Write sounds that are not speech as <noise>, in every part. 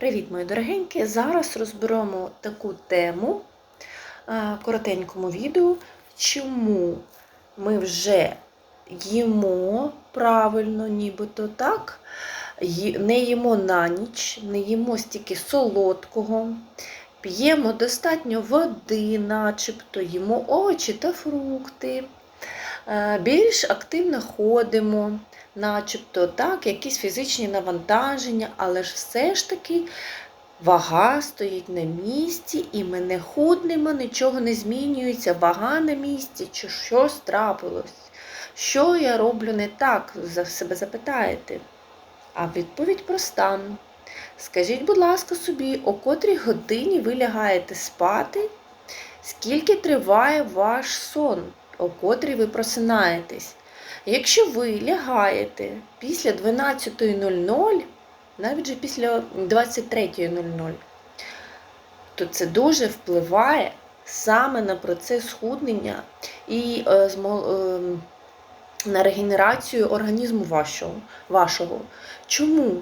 Привіт, мої дорогенькі! Зараз розберемо таку тему е, коротенькому відео, чому ми вже їмо правильно, нібито так, не їмо на ніч, не їмо стільки солодкого, п'ємо достатньо води, начебто їмо овочі та фрукти, е, більш активно ходимо, начебто так, якісь фізичні навантаження, але ж все ж таки вага стоїть на місці, і ми не худнемо, нічого не змінюється, вага на місці, чи щось трапилось. Що я роблю не так, за себе запитаєте. А відповідь проста. Скажіть, будь ласка, собі, о котрій годині ви лягаєте спати, скільки триває ваш сон, о котрій ви просинаєтесь. Якщо ви лягаєте після 12.00, навіть же після 23.00, то це дуже впливає саме на процес схуднення і е, змо- е, на регенерацію організму вашого. Чому?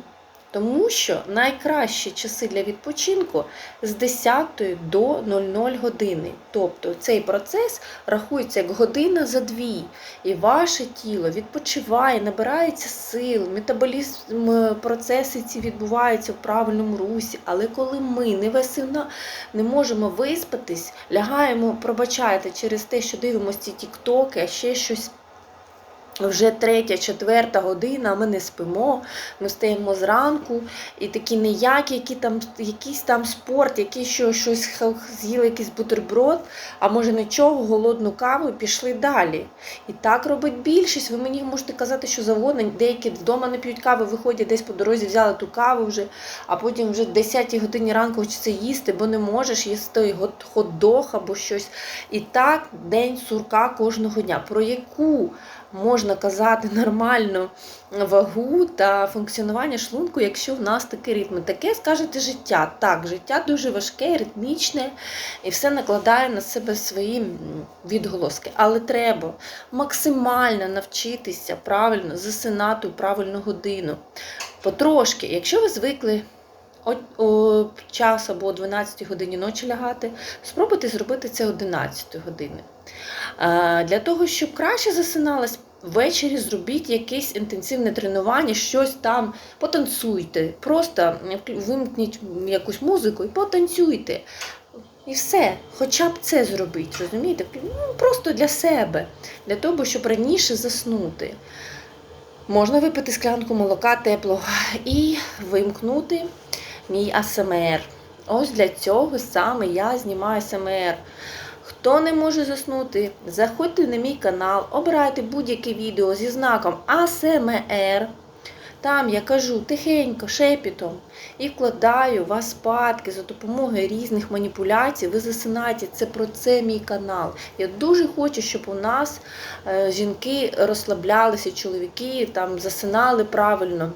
Тому що найкращі часи для відпочинку з 10 до 00 години. Тобто цей процес рахується як година за дві. І ваше тіло відпочиває, набирається сил, метаболізм, е, процеси ці відбуваються в правильному русі. Але коли ми не весела, не можемо виспатись, лягаємо, пробачайте через те, що дивимося ці тіктоки, а ще щось. Вже третя, четверта година, ми не спимо, ми встаємо зранку, і такі ніякі, які там, якийсь там спорт, якийсь що, щось з'їли якийсь бутерброд, а може нічого, голодну каву пішли далі. І так робить більшість. Ви мені можете казати, що завгодно, деякі вдома не п'ють кави, виходять десь по дорозі, взяли ту каву вже, а потім вже в 10 годині ранку хочеться їсти, бо не можеш їсти хот-дог або щось. І так день сурка кожного дня. Про яку можна казати <laughs> нормальну вагу та функціонування шлунку, якщо в нас такий ритм. Таке скажете життя. Так, життя дуже важке, ритмічне і все накладає на себе свої відголоски. Але треба максимально навчитися правильно засинати у правильну годину. Потрошки, якщо ви звикли. Час або о 12 годині ночі лягати, спробуйте зробити це 11 години. Е, Для того, щоб краще засиналось, ввечері зробіть якесь інтенсивне тренування, щось там потанцюйте. Просто вимкніть якусь музику і потанцюйте. І все, хоча б це зробіть, розумієте? Ну, просто для себе, для того, щоб раніше заснути. Можна випити склянку молока теплого і вимкнути мій АСМР. Ось для цього саме я знімаю АСМР. Хто не може заснути, заходьте на мій канал, обирайте будь-яке відео зі знаком АСМР. Там я кажу тихенько, шепітом і вкладаю вас спадки за допомогою різних маніпуляцій. Ви засинаєте. Це про це мій канал. Я дуже хочу, щоб у нас е, жінки розслаблялися, чоловіки там засинали правильно.